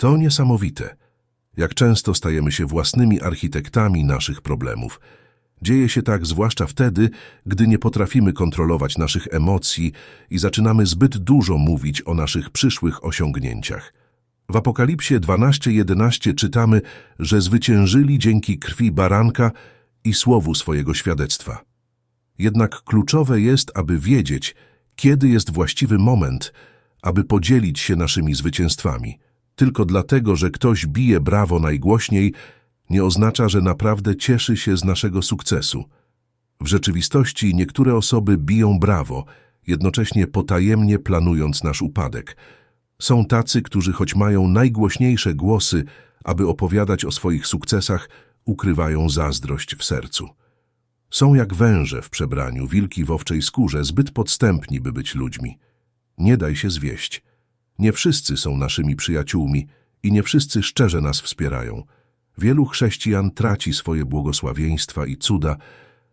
To niesamowite. Jak często stajemy się własnymi architektami naszych problemów. Dzieje się tak zwłaszcza wtedy, gdy nie potrafimy kontrolować naszych emocji i zaczynamy zbyt dużo mówić o naszych przyszłych osiągnięciach. W Apokalipsie 12:11 czytamy, że zwyciężyli dzięki krwi baranka i słowu swojego świadectwa. Jednak kluczowe jest, aby wiedzieć, kiedy jest właściwy moment, aby podzielić się naszymi zwycięstwami. Tylko dlatego, że ktoś bije brawo najgłośniej, nie oznacza, że naprawdę cieszy się z naszego sukcesu. W rzeczywistości niektóre osoby biją brawo, jednocześnie potajemnie planując nasz upadek. Są tacy, którzy choć mają najgłośniejsze głosy, aby opowiadać o swoich sukcesach, ukrywają zazdrość w sercu. Są jak węże w przebraniu, wilki w owczej skórze, zbyt podstępni, by być ludźmi. Nie daj się zwieść. Nie wszyscy są naszymi przyjaciółmi i nie wszyscy szczerze nas wspierają. Wielu chrześcijan traci swoje błogosławieństwa i cuda,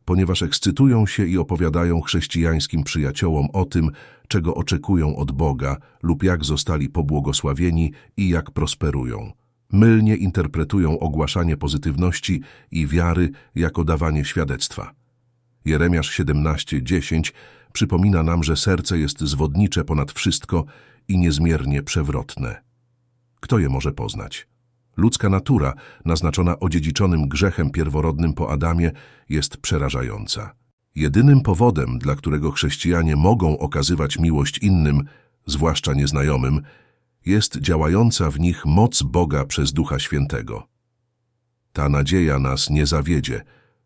ponieważ ekscytują się i opowiadają chrześcijańskim przyjaciołom o tym, czego oczekują od Boga lub jak zostali pobłogosławieni i jak prosperują. Mylnie interpretują ogłaszanie pozytywności i wiary jako dawanie świadectwa. Jeremiasz 17:10 przypomina nam, że serce jest zwodnicze ponad wszystko i niezmiernie przewrotne. Kto je może poznać? Ludzka natura, naznaczona odziedziczonym grzechem pierworodnym po Adamie, jest przerażająca. Jedynym powodem, dla którego chrześcijanie mogą okazywać miłość innym, zwłaszcza nieznajomym, jest działająca w nich moc Boga przez Ducha Świętego. Ta nadzieja nas nie zawiedzie,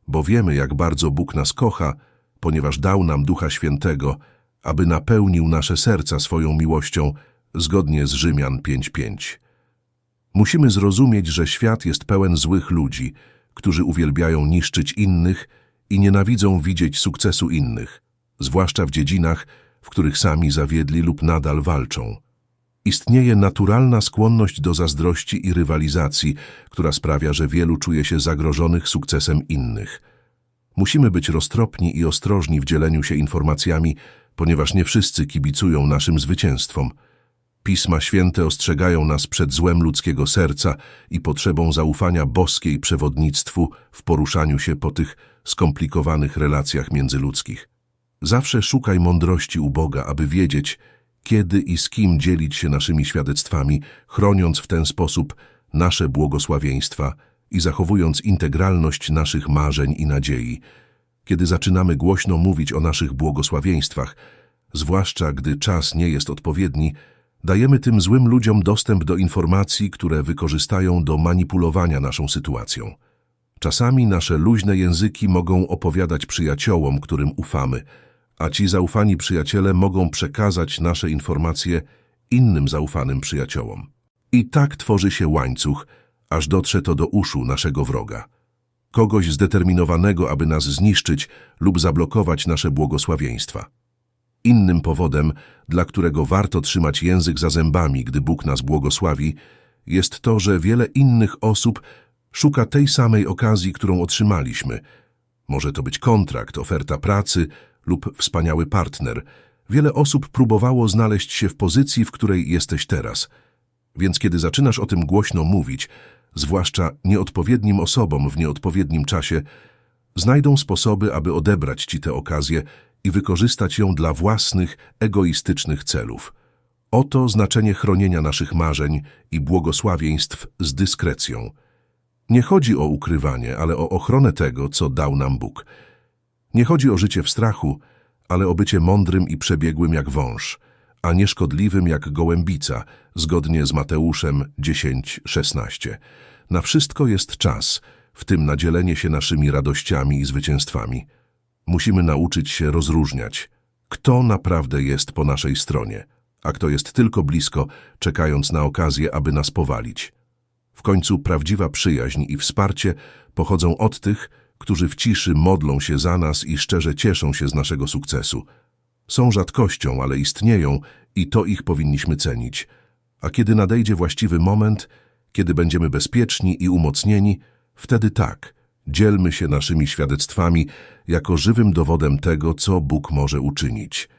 bo wiemy, jak bardzo Bóg nas kocha, ponieważ dał nam Ducha Świętego, aby napełnił nasze serca swoją miłością, zgodnie z Rzymian 5.5. Musimy zrozumieć, że świat jest pełen złych ludzi, którzy uwielbiają niszczyć innych i nienawidzą widzieć sukcesu innych, zwłaszcza w dziedzinach, w których sami zawiedli lub nadal walczą. Istnieje naturalna skłonność do zazdrości i rywalizacji, która sprawia, że wielu czuje się zagrożonych sukcesem innych. Musimy być roztropni i ostrożni w dzieleniu się informacjami, ponieważ nie wszyscy kibicują naszym zwycięstwom. Pisma Święte ostrzegają nas przed złem ludzkiego serca i potrzebą zaufania boskiej przewodnictwu w poruszaniu się po tych skomplikowanych relacjach międzyludzkich. Zawsze szukaj mądrości u Boga, aby wiedzieć, kiedy i z kim dzielić się naszymi świadectwami, chroniąc w ten sposób nasze błogosławieństwa i zachowując integralność naszych marzeń i nadziei. Kiedy zaczynamy głośno mówić o naszych błogosławieństwach, zwłaszcza gdy czas nie jest odpowiedni, dajemy tym złym ludziom dostęp do informacji, które wykorzystają do manipulowania naszą sytuacją. Czasami nasze luźne języki mogą opowiadać przyjaciołom, którym ufamy, a ci zaufani przyjaciele mogą przekazać nasze informacje innym zaufanym przyjaciołom. I tak tworzy się łańcuch, aż dotrze to do uszu naszego wroga. Kogoś zdeterminowanego, aby nas zniszczyć lub zablokować nasze błogosławieństwa. Innym powodem, dla którego warto trzymać język za zębami, gdy Bóg nas błogosławi, jest to, że wiele innych osób szuka tej samej okazji, którą otrzymaliśmy. Może to być kontrakt, oferta pracy lub wspaniały partner. Wiele osób próbowało znaleźć się w pozycji, w której jesteś teraz. Więc kiedy zaczynasz o tym głośno mówić, zwłaszcza nieodpowiednim osobom w nieodpowiednim czasie, znajdą sposoby, aby odebrać ci tę okazję i wykorzystać ją dla własnych, egoistycznych celów. Oto znaczenie chronienia naszych marzeń i błogosławieństw z dyskrecją. Nie chodzi o ukrywanie, ale o ochronę tego, co dał nam Bóg. Nie chodzi o życie w strachu, ale o bycie mądrym i przebiegłym jak wąż, a nieszkodliwym jak gołębica, zgodnie z Mateuszem 10:16. Na wszystko jest czas, w tym na dzielenie się naszymi radościami i zwycięstwami. Musimy nauczyć się rozróżniać, kto naprawdę jest po naszej stronie, a kto jest tylko blisko, czekając na okazję, aby nas powalić. W końcu prawdziwa przyjaźń i wsparcie pochodzą od tych, którzy w ciszy modlą się za nas i szczerze cieszą się z naszego sukcesu. Są rzadkością, ale istnieją i to ich powinniśmy cenić. A kiedy nadejdzie właściwy moment, kiedy będziemy bezpieczni i umocnieni, wtedy tak, dzielmy się naszymi świadectwami jako żywym dowodem tego, co Bóg może uczynić.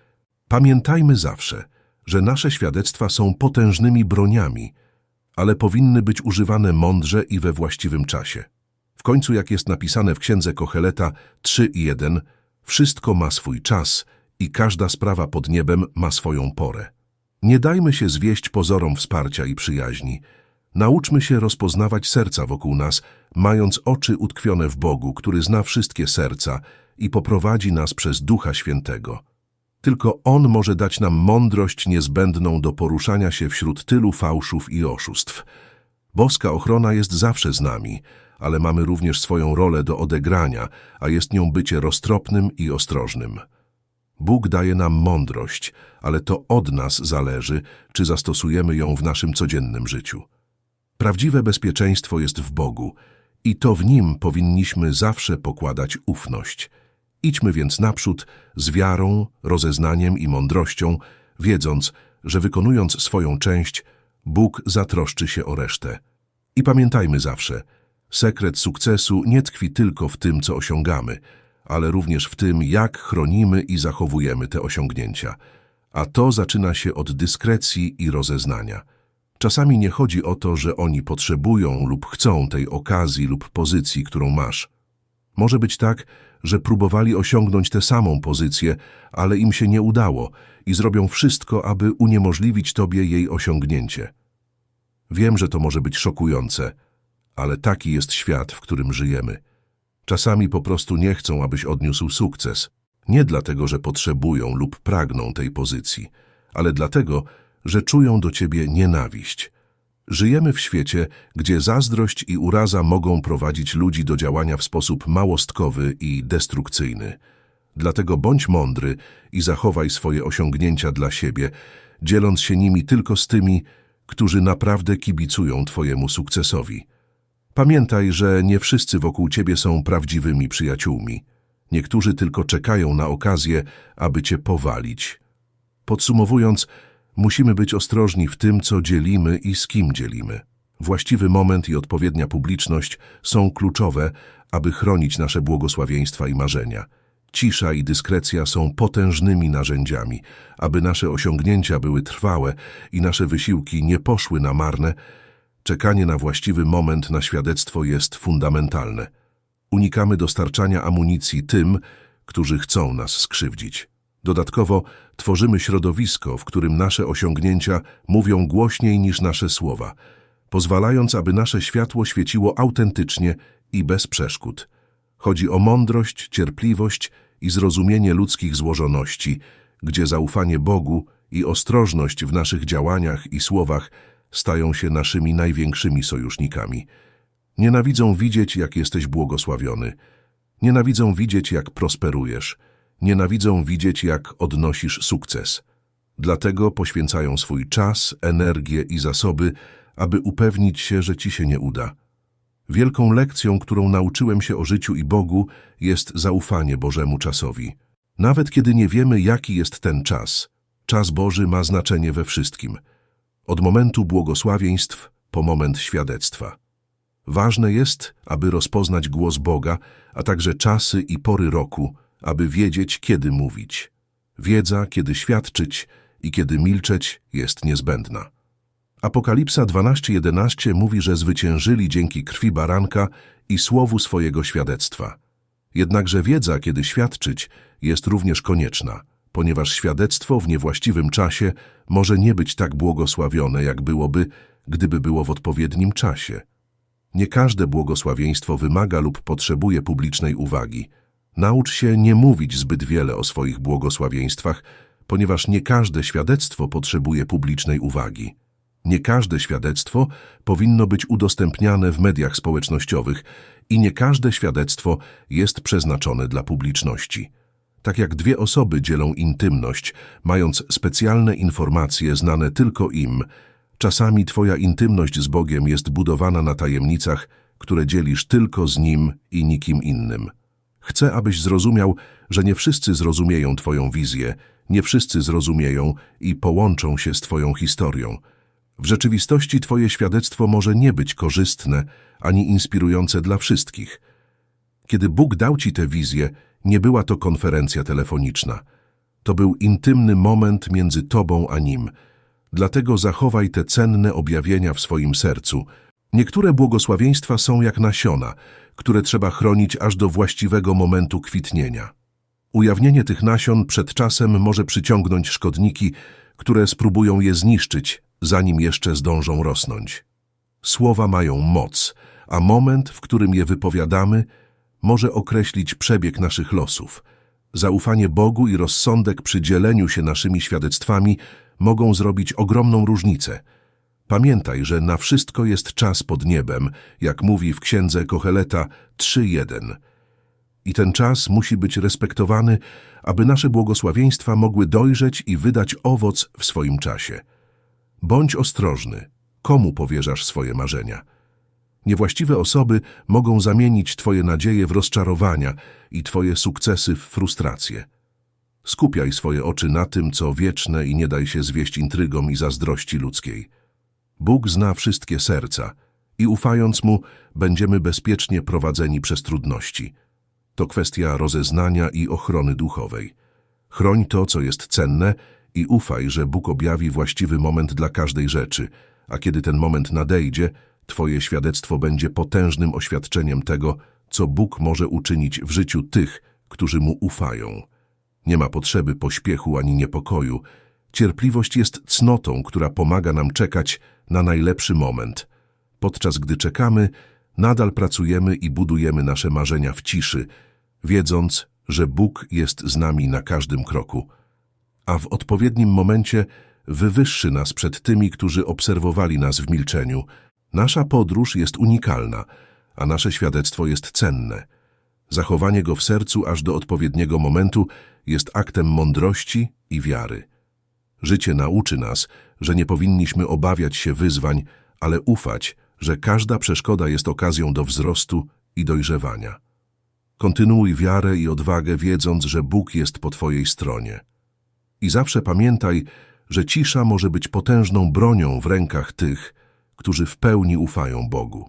Pamiętajmy zawsze, że nasze świadectwa są potężnymi broniami, ale powinny być używane mądrze i we właściwym czasie. W końcu, jak jest napisane w księdze Kocheleta 3.1, wszystko ma swój czas i każda sprawa pod niebem ma swoją porę. Nie dajmy się zwieść pozorom wsparcia i przyjaźni. Nauczmy się rozpoznawać serca wokół nas, mając oczy utkwione w Bogu, który zna wszystkie serca i poprowadzi nas przez Ducha Świętego. Tylko On może dać nam mądrość niezbędną do poruszania się wśród tylu fałszów i oszustw. Boska ochrona jest zawsze z nami, ale mamy również swoją rolę do odegrania, a jest nią bycie roztropnym i ostrożnym. Bóg daje nam mądrość, ale to od nas zależy, czy zastosujemy ją w naszym codziennym życiu. Prawdziwe bezpieczeństwo jest w Bogu i to w Nim powinniśmy zawsze pokładać ufność. Idźmy więc naprzód z wiarą, rozeznaniem i mądrością, wiedząc, że wykonując swoją część, Bóg zatroszczy się o resztę. I pamiętajmy zawsze, sekret sukcesu nie tkwi tylko w tym, co osiągamy, ale również w tym, jak chronimy i zachowujemy te osiągnięcia. A to zaczyna się od dyskrecji i rozeznania. Czasami nie chodzi o to, że oni potrzebują lub chcą tej okazji lub pozycji, którą masz. Może być tak, że próbowali osiągnąć tę samą pozycję, ale im się nie udało i zrobią wszystko, aby uniemożliwić tobie jej osiągnięcie. Wiem, że to może być szokujące, ale taki jest świat, w którym żyjemy. Czasami po prostu nie chcą, abyś odniósł sukces. Nie dlatego, że potrzebują lub pragną tej pozycji, ale dlatego, że czują do ciebie nienawiść. Żyjemy w świecie, gdzie zazdrość i uraza mogą prowadzić ludzi do działania w sposób małostkowy i destrukcyjny. Dlatego bądź mądry i zachowaj swoje osiągnięcia dla siebie, dzieląc się nimi tylko z tymi, którzy naprawdę kibicują twojemu sukcesowi. Pamiętaj, że nie wszyscy wokół ciebie są prawdziwymi przyjaciółmi. Niektórzy tylko czekają na okazję, aby cię powalić. Podsumowując, musimy być ostrożni w tym, co dzielimy i z kim dzielimy. Właściwy moment i odpowiednia publiczność są kluczowe, aby chronić nasze błogosławieństwa i marzenia. Cisza i dyskrecja są potężnymi narzędziami, aby nasze osiągnięcia były trwałe i nasze wysiłki nie poszły na marne, Czekanie na właściwy moment na świadectwo jest fundamentalne. Unikamy dostarczania amunicji tym, którzy chcą nas skrzywdzić. Dodatkowo tworzymy środowisko, w którym nasze osiągnięcia mówią głośniej niż nasze słowa, pozwalając, aby nasze światło świeciło autentycznie i bez przeszkód. Chodzi o mądrość, cierpliwość i zrozumienie ludzkich złożoności, gdzie zaufanie Bogu i ostrożność w naszych działaniach i słowach stają się naszymi największymi sojusznikami. Nienawidzą widzieć, jak jesteś błogosławiony. Nienawidzą widzieć, jak prosperujesz. Nienawidzą widzieć, jak odnosisz sukces. Dlatego poświęcają swój czas, energię i zasoby, aby upewnić się, że ci się nie uda. Wielką lekcją, którą nauczyłem się o życiu i Bogu, jest zaufanie Bożemu czasowi. Nawet kiedy nie wiemy, jaki jest ten czas, czas Boży ma znaczenie we wszystkim – od momentu błogosławieństw po moment świadectwa. Ważne jest, aby rozpoznać głos Boga, a także czasy i pory roku, aby wiedzieć, kiedy mówić. Wiedza, kiedy świadczyć i kiedy milczeć, jest niezbędna. Apokalipsa 12:11 mówi, że zwyciężyli dzięki krwi baranka i słowu swojego świadectwa. Jednakże wiedza, kiedy świadczyć, jest również konieczna – ponieważ świadectwo w niewłaściwym czasie może nie być tak błogosławione, jak byłoby, gdyby było w odpowiednim czasie. Nie każde błogosławieństwo wymaga lub potrzebuje publicznej uwagi. Naucz się nie mówić zbyt wiele o swoich błogosławieństwach, ponieważ nie każde świadectwo potrzebuje publicznej uwagi. Nie każde świadectwo powinno być udostępniane w mediach społecznościowych i nie każde świadectwo jest przeznaczone dla publiczności tak jak dwie osoby dzielą intymność, mając specjalne informacje znane tylko im. Czasami Twoja intymność z Bogiem jest budowana na tajemnicach, które dzielisz tylko z Nim i nikim innym. Chcę, abyś zrozumiał, że nie wszyscy zrozumieją Twoją wizję, nie wszyscy zrozumieją i połączą się z Twoją historią. W rzeczywistości Twoje świadectwo może nie być korzystne ani inspirujące dla wszystkich. Kiedy Bóg dał Ci tę wizję, nie była to konferencja telefoniczna. To był intymny moment między tobą a nim. Dlatego zachowaj te cenne objawienia w swoim sercu. Niektóre błogosławieństwa są jak nasiona, które trzeba chronić aż do właściwego momentu kwitnienia. Ujawnienie tych nasion przed czasem może przyciągnąć szkodniki, które spróbują je zniszczyć, zanim jeszcze zdążą rosnąć. Słowa mają moc, a moment, w którym je wypowiadamy, może określić przebieg naszych losów. Zaufanie Bogu i rozsądek przy dzieleniu się naszymi świadectwami mogą zrobić ogromną różnicę. Pamiętaj, że na wszystko jest czas pod niebem, jak mówi w księdze Koheleta 3.1. I ten czas musi być respektowany, aby nasze błogosławieństwa mogły dojrzeć i wydać owoc w swoim czasie. Bądź ostrożny, komu powierzasz swoje marzenia. Niewłaściwe osoby mogą zamienić Twoje nadzieje w rozczarowania i Twoje sukcesy w frustrację. Skupiaj swoje oczy na tym, co wieczne i nie daj się zwieść intrygom i zazdrości ludzkiej. Bóg zna wszystkie serca i ufając Mu, będziemy bezpiecznie prowadzeni przez trudności. To kwestia rozeznania i ochrony duchowej. Chroń to, co jest cenne i ufaj, że Bóg objawi właściwy moment dla każdej rzeczy, a kiedy ten moment nadejdzie, Twoje świadectwo będzie potężnym oświadczeniem tego, co Bóg może uczynić w życiu tych, którzy Mu ufają. Nie ma potrzeby pośpiechu ani niepokoju. Cierpliwość jest cnotą, która pomaga nam czekać na najlepszy moment. Podczas gdy czekamy, nadal pracujemy i budujemy nasze marzenia w ciszy, wiedząc, że Bóg jest z nami na każdym kroku. A w odpowiednim momencie wywyższy nas przed tymi, którzy obserwowali nas w milczeniu. Nasza podróż jest unikalna, a nasze świadectwo jest cenne. Zachowanie go w sercu aż do odpowiedniego momentu jest aktem mądrości i wiary. Życie nauczy nas, że nie powinniśmy obawiać się wyzwań, ale ufać, że każda przeszkoda jest okazją do wzrostu i dojrzewania. Kontynuuj wiarę i odwagę, wiedząc, że Bóg jest po Twojej stronie. I zawsze pamiętaj, że cisza może być potężną bronią w rękach tych, którzy w pełni ufają Bogu.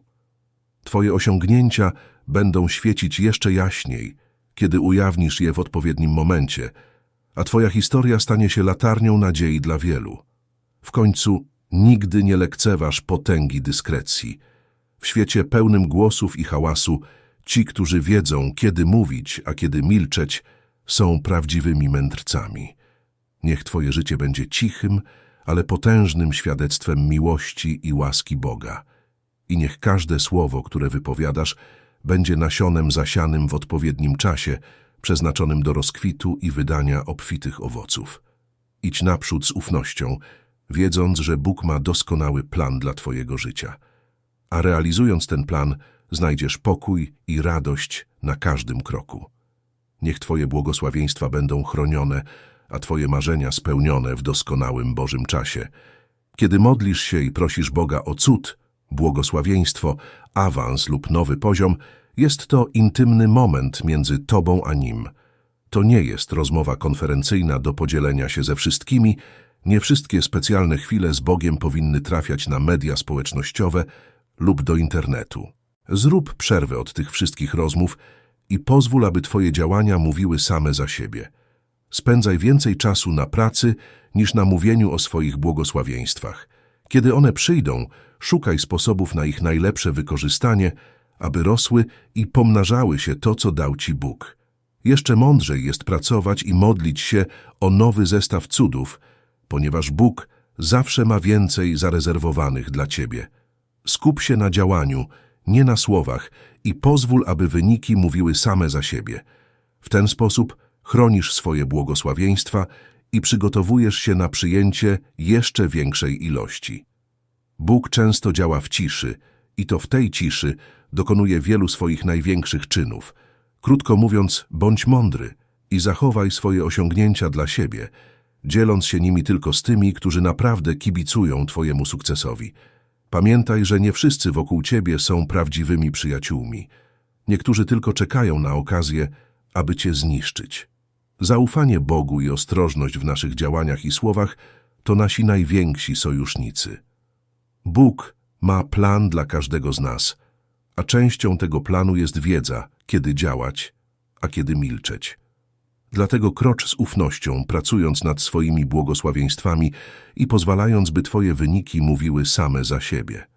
Twoje osiągnięcia będą świecić jeszcze jaśniej, kiedy ujawnisz je w odpowiednim momencie, a Twoja historia stanie się latarnią nadziei dla wielu. W końcu nigdy nie lekceważ potęgi dyskrecji. W świecie pełnym głosów i hałasu ci, którzy wiedzą, kiedy mówić, a kiedy milczeć, są prawdziwymi mędrcami. Niech Twoje życie będzie cichym, ale potężnym świadectwem miłości i łaski Boga. I niech każde słowo, które wypowiadasz, będzie nasionem zasianym w odpowiednim czasie, przeznaczonym do rozkwitu i wydania obfitych owoców. Idź naprzód z ufnością, wiedząc, że Bóg ma doskonały plan dla Twojego życia. A realizując ten plan, znajdziesz pokój i radość na każdym kroku. Niech Twoje błogosławieństwa będą chronione, a Twoje marzenia spełnione w doskonałym Bożym czasie. Kiedy modlisz się i prosisz Boga o cud, błogosławieństwo, awans lub nowy poziom, jest to intymny moment między Tobą a Nim. To nie jest rozmowa konferencyjna do podzielenia się ze wszystkimi, nie wszystkie specjalne chwile z Bogiem powinny trafiać na media społecznościowe lub do internetu. Zrób przerwę od tych wszystkich rozmów i pozwól, aby Twoje działania mówiły same za siebie. Spędzaj więcej czasu na pracy niż na mówieniu o swoich błogosławieństwach. Kiedy one przyjdą, szukaj sposobów na ich najlepsze wykorzystanie, aby rosły i pomnażały się to, co dał Ci Bóg. Jeszcze mądrzej jest pracować i modlić się o nowy zestaw cudów, ponieważ Bóg zawsze ma więcej zarezerwowanych dla Ciebie. Skup się na działaniu, nie na słowach i pozwól, aby wyniki mówiły same za siebie. W ten sposób chronisz swoje błogosławieństwa i przygotowujesz się na przyjęcie jeszcze większej ilości. Bóg często działa w ciszy i to w tej ciszy dokonuje wielu swoich największych czynów. Krótko mówiąc, bądź mądry i zachowaj swoje osiągnięcia dla siebie, dzieląc się nimi tylko z tymi, którzy naprawdę kibicują Twojemu sukcesowi. Pamiętaj, że nie wszyscy wokół Ciebie są prawdziwymi przyjaciółmi. Niektórzy tylko czekają na okazję, aby Cię zniszczyć. Zaufanie Bogu i ostrożność w naszych działaniach i słowach to nasi najwięksi sojusznicy. Bóg ma plan dla każdego z nas, a częścią tego planu jest wiedza, kiedy działać, a kiedy milczeć. Dlatego krocz z ufnością, pracując nad swoimi błogosławieństwami i pozwalając, by Twoje wyniki mówiły same za siebie.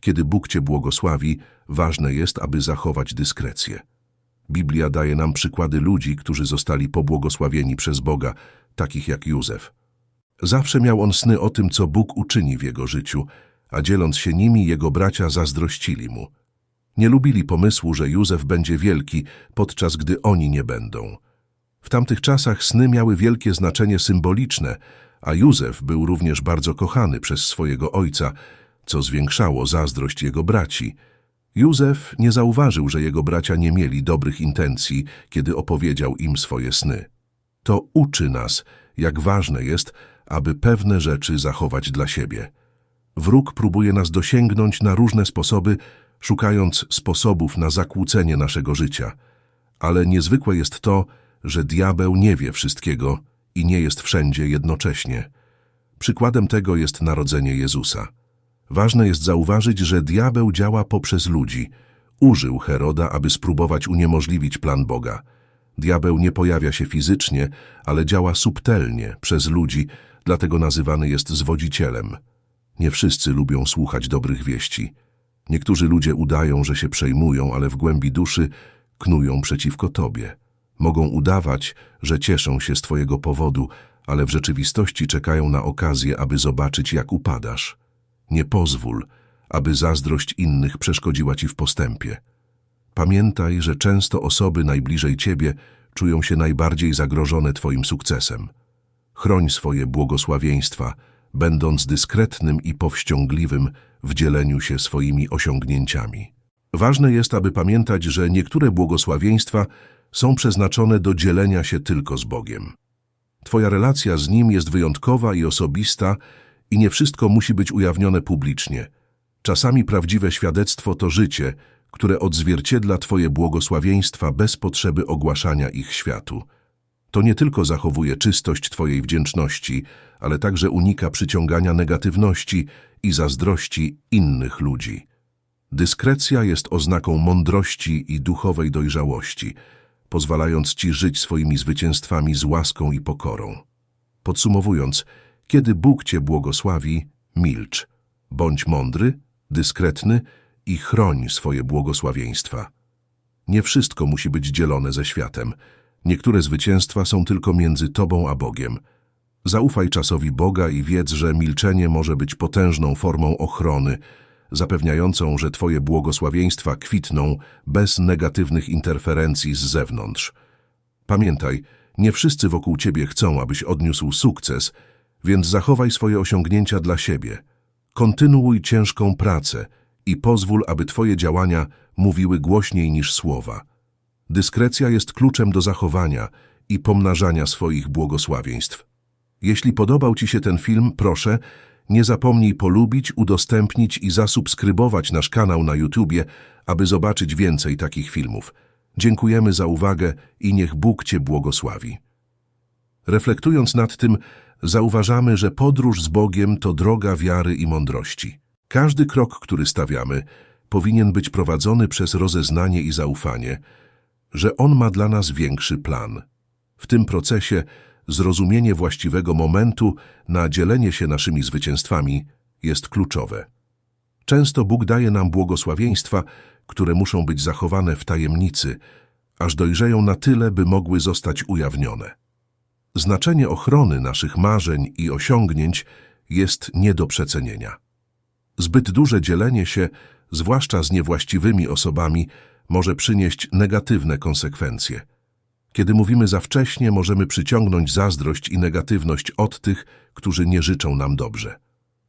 Kiedy Bóg Cię błogosławi, ważne jest, aby zachować dyskrecję. Biblia daje nam przykłady ludzi, którzy zostali pobłogosławieni przez Boga, takich jak Józef. Zawsze miał on sny o tym, co Bóg uczyni w jego życiu, a dzieląc się nimi, jego bracia zazdrościli mu. Nie lubili pomysłu, że Józef będzie wielki, podczas gdy oni nie będą. W tamtych czasach sny miały wielkie znaczenie symboliczne, a Józef był również bardzo kochany przez swojego ojca, co zwiększało zazdrość jego braci. Józef nie zauważył, że jego bracia nie mieli dobrych intencji, kiedy opowiedział im swoje sny. To uczy nas, jak ważne jest, aby pewne rzeczy zachować dla siebie. Wróg próbuje nas dosięgnąć na różne sposoby, szukając sposobów na zakłócenie naszego życia. Ale niezwykłe jest to, że diabeł nie wie wszystkiego i nie jest wszędzie jednocześnie. Przykładem tego jest narodzenie Jezusa. Ważne jest zauważyć, że diabeł działa poprzez ludzi. Użył Heroda, aby spróbować uniemożliwić plan Boga. Diabeł nie pojawia się fizycznie, ale działa subtelnie, przez ludzi, dlatego nazywany jest zwodzicielem. Nie wszyscy lubią słuchać dobrych wieści. Niektórzy ludzie udają, że się przejmują, ale w głębi duszy knują przeciwko tobie. Mogą udawać, że cieszą się z twojego powodu, ale w rzeczywistości czekają na okazję, aby zobaczyć, jak upadasz. Nie pozwól, aby zazdrość innych przeszkodziła ci w postępie. Pamiętaj, że często osoby najbliżej ciebie czują się najbardziej zagrożone twoim sukcesem. Chroń swoje błogosławieństwa, będąc dyskretnym i powściągliwym w dzieleniu się swoimi osiągnięciami. Ważne jest, aby pamiętać, że niektóre błogosławieństwa są przeznaczone do dzielenia się tylko z Bogiem. Twoja relacja z Nim jest wyjątkowa i osobista i nie wszystko musi być ujawnione publicznie. Czasami prawdziwe świadectwo to życie, które odzwierciedla Twoje błogosławieństwa bez potrzeby ogłaszania ich światu. To nie tylko zachowuje czystość Twojej wdzięczności, ale także unika przyciągania negatywności i zazdrości innych ludzi. Dyskrecja jest oznaką mądrości i duchowej dojrzałości, pozwalając Ci żyć swoimi zwycięstwami z łaską i pokorą. Podsumowując, kiedy Bóg Cię błogosławi, milcz. Bądź mądry, dyskretny i chroń swoje błogosławieństwa. Nie wszystko musi być dzielone ze światem. Niektóre zwycięstwa są tylko między Tobą a Bogiem. Zaufaj czasowi Boga i wiedz, że milczenie może być potężną formą ochrony, zapewniającą, że Twoje błogosławieństwa kwitną bez negatywnych interferencji z zewnątrz. Pamiętaj, nie wszyscy wokół Ciebie chcą, abyś odniósł sukces, więc zachowaj swoje osiągnięcia dla siebie. Kontynuuj ciężką pracę i pozwól, aby Twoje działania mówiły głośniej niż słowa. Dyskrecja jest kluczem do zachowania i pomnażania swoich błogosławieństw. Jeśli podobał Ci się ten film, proszę, nie zapomnij polubić, udostępnić i zasubskrybować nasz kanał na YouTubie, aby zobaczyć więcej takich filmów. Dziękujemy za uwagę i niech Bóg Cię błogosławi. Reflektując nad tym, zauważamy, że podróż z Bogiem to droga wiary i mądrości. Każdy krok, który stawiamy, powinien być prowadzony przez rozeznanie i zaufanie, że On ma dla nas większy plan. W tym procesie zrozumienie właściwego momentu na dzielenie się naszymi zwycięstwami jest kluczowe. Często Bóg daje nam błogosławieństwa, które muszą być zachowane w tajemnicy, aż dojrzeją na tyle, by mogły zostać ujawnione. Znaczenie ochrony naszych marzeń i osiągnięć jest nie do przecenienia. Zbyt duże dzielenie się, zwłaszcza z niewłaściwymi osobami, może przynieść negatywne konsekwencje. Kiedy mówimy za wcześnie, możemy przyciągnąć zazdrość i negatywność od tych, którzy nie życzą nam dobrze.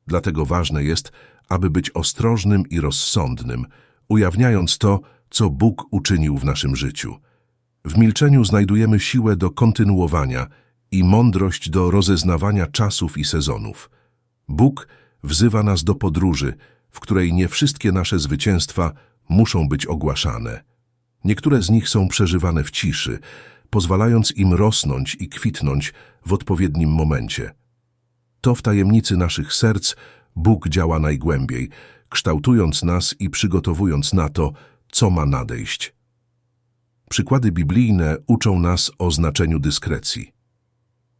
Dlatego ważne jest, aby być ostrożnym i rozsądnym, ujawniając to, co Bóg uczynił w naszym życiu. W milczeniu znajdujemy siłę do kontynuowania i mądrość do rozeznawania czasów i sezonów. Bóg wzywa nas do podróży, w której nie wszystkie nasze zwycięstwa muszą być ogłaszane. Niektóre z nich są przeżywane w ciszy, pozwalając im rosnąć i kwitnąć w odpowiednim momencie. To w tajemnicy naszych serc Bóg działa najgłębiej, kształtując nas i przygotowując na to, co ma nadejść. Przykłady biblijne uczą nas o znaczeniu dyskrecji.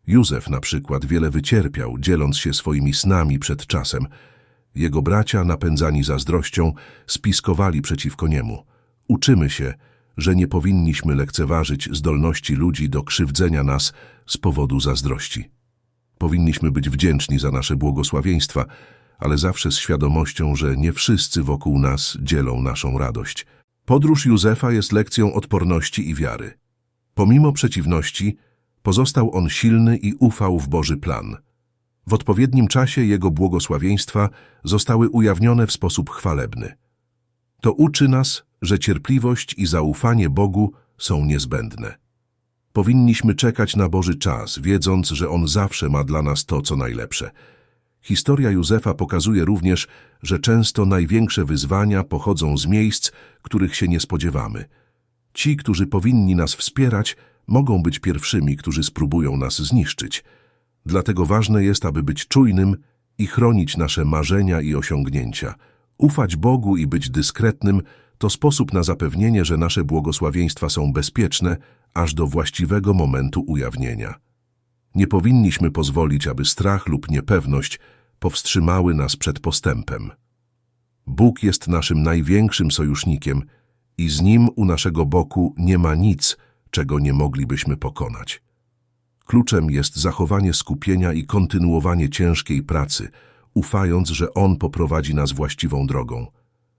Józef na przykład wiele wycierpiał, dzieląc się swoimi snami przed czasem. Jego bracia, napędzani zazdrością, spiskowali przeciwko niemu. Uczymy się, że nie powinniśmy lekceważyć zdolności ludzi do krzywdzenia nas z powodu zazdrości. Powinniśmy być wdzięczni za nasze błogosławieństwa, ale zawsze z świadomością, że nie wszyscy wokół nas dzielą naszą radość. Podróż Józefa jest lekcją odporności i wiary. Pomimo przeciwności, pozostał on silny i ufał w Boży plan. W odpowiednim czasie jego błogosławieństwa zostały ujawnione w sposób chwalebny. To uczy nas, że cierpliwość i zaufanie Bogu są niezbędne. Powinniśmy czekać na Boży czas, wiedząc, że On zawsze ma dla nas to, co najlepsze. Historia Józefa pokazuje również, że często największe wyzwania pochodzą z miejsc, których się nie spodziewamy. Ci, którzy powinni nas wspierać, mogą być pierwszymi, którzy spróbują nas zniszczyć. Dlatego ważne jest, aby być czujnym i chronić nasze marzenia i osiągnięcia. Ufać Bogu i być dyskretnym to sposób na zapewnienie, że nasze błogosławieństwa są bezpieczne, aż do właściwego momentu ujawnienia. Nie powinniśmy pozwolić, aby strach lub niepewność powstrzymały nas przed postępem. Bóg jest naszym największym sojusznikiem i z Nim u naszego boku nie ma nic, czego nie moglibyśmy pokonać. Kluczem jest zachowanie skupienia i kontynuowanie ciężkiej pracy, ufając, że On poprowadzi nas właściwą drogą.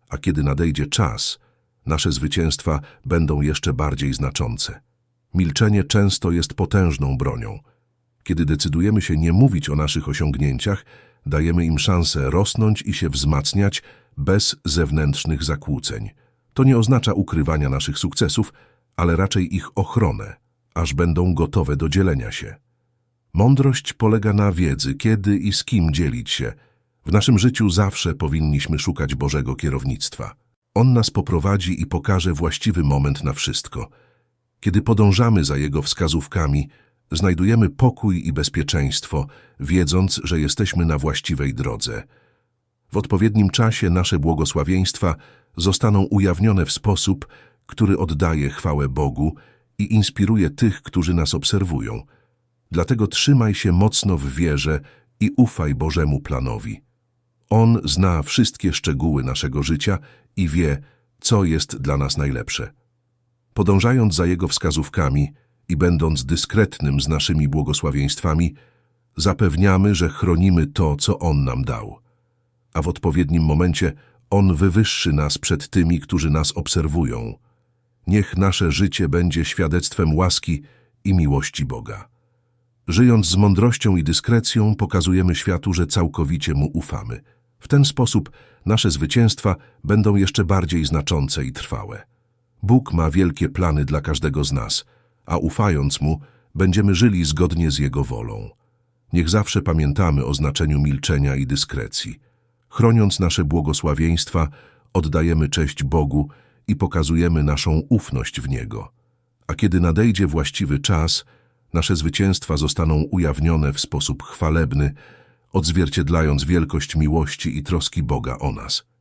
A kiedy nadejdzie czas, nasze zwycięstwa będą jeszcze bardziej znaczące. Milczenie często jest potężną bronią. Kiedy decydujemy się nie mówić o naszych osiągnięciach, dajemy im szansę rosnąć i się wzmacniać bez zewnętrznych zakłóceń. To nie oznacza ukrywania naszych sukcesów, ale raczej ich ochronę, aż będą gotowe do dzielenia się. Mądrość polega na wiedzy, kiedy i z kim dzielić się. W naszym życiu zawsze powinniśmy szukać Bożego kierownictwa. On nas poprowadzi i pokaże właściwy moment na wszystko. Kiedy podążamy za Jego wskazówkami, znajdujemy pokój i bezpieczeństwo, wiedząc, że jesteśmy na właściwej drodze. W odpowiednim czasie nasze błogosławieństwa zostaną ujawnione w sposób, który oddaje chwałę Bogu i inspiruje tych, którzy nas obserwują. Dlatego trzymaj się mocno w wierze i ufaj Bożemu planowi. On zna wszystkie szczegóły naszego życia i wie, co jest dla nas najlepsze. Podążając za Jego wskazówkami i będąc dyskretnym z naszymi błogosławieństwami, zapewniamy, że chronimy to, co On nam dał. A w odpowiednim momencie On wywyższy nas przed tymi, którzy nas obserwują. Niech nasze życie będzie świadectwem łaski i miłości Boga. Żyjąc z mądrością i dyskrecją, pokazujemy światu, że całkowicie Mu ufamy. W ten sposób nasze zwycięstwa będą jeszcze bardziej znaczące i trwałe. Bóg ma wielkie plany dla każdego z nas, a ufając Mu, będziemy żyli zgodnie z Jego wolą. Niech zawsze pamiętamy o znaczeniu milczenia i dyskrecji. Chroniąc nasze błogosławieństwa, oddajemy cześć Bogu i pokazujemy naszą ufność w Niego. A kiedy nadejdzie właściwy czas, nasze zwycięstwa zostaną ujawnione w sposób chwalebny, odzwierciedlając wielkość miłości i troski Boga o nas.